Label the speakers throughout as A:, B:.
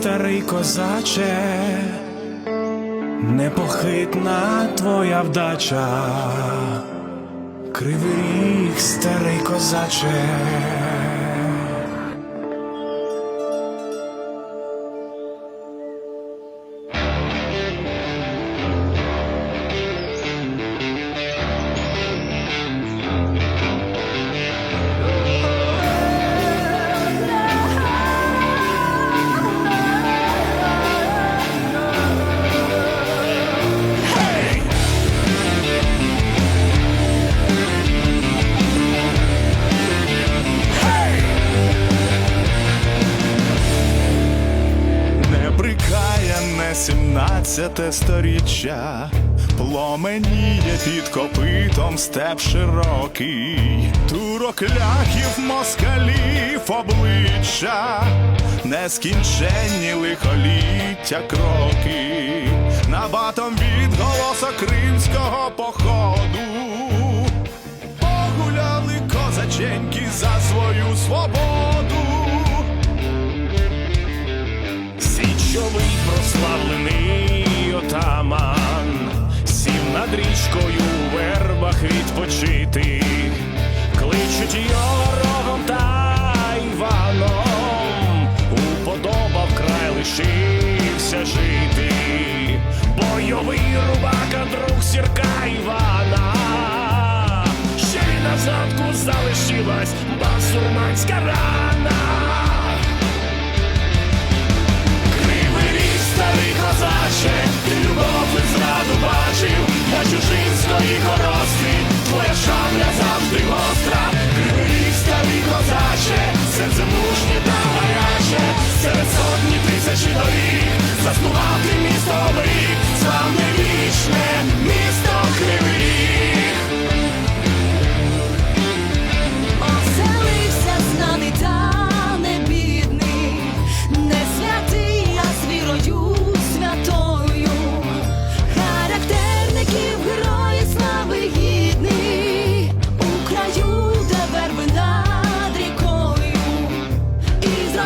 A: старий козаче, непохитна твоя вдача, кривий ріг, старий козаче.
B: Сімнадцяте сторіччя, пломеніє під копитом степ широкий, турок ляхів москалів обличчя, нескінченні лихоліття кроки, набатом від голоса кримського походу. Погуляли козаченьки за свою свободу.
A: Січовий прославлений отаман, сів над річкою у вербах відпочити, кличуть його рогом та Іваном, уподобав край лишився жити, бойовий рубака, друг сірка Івана, ще й на задку залишилась басурманська рана.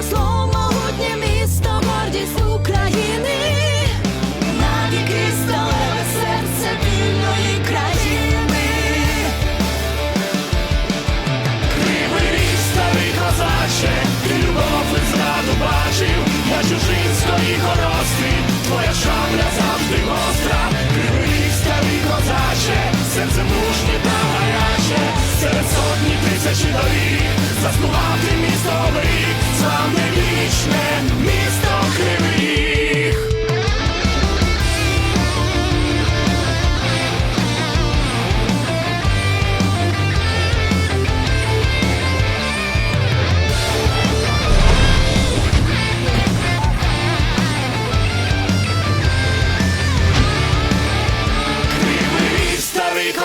C: Зросло могутнє місто, гордість України, навіки сталеве серце вільної країни.
A: Кривий старий козаче, ти любов і зраду бачив, на чужинської корости, твоя шабля завжди гостра. Кривий ріг, козаче, серце мужнє та серед сотні тисячі доріг,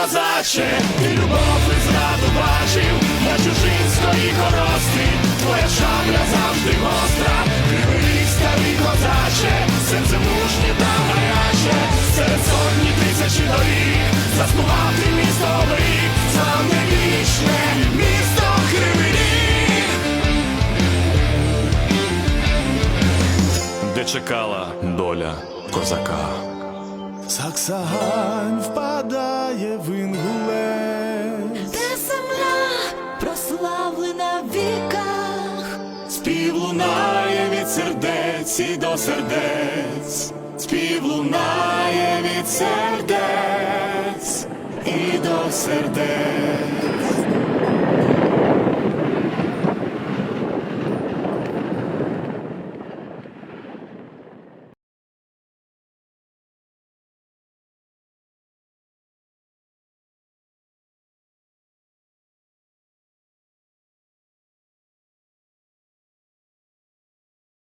A: козаче, ти любов і зраду бачив, на чужинської корости, твоя шабля завжди гостра. Кривий старий козаче, серце мужнє та гаряче, серед сотні тисячі доріг, заснував ти місто оберіг, славне вічне місто Кривий. Де чекала доля козака.
B: Саксагань впадає в інгулець.
C: Де земля прославлена в віках,
A: Спів лунає від сердець і до сердець, спів лунає від сердець і до сердець.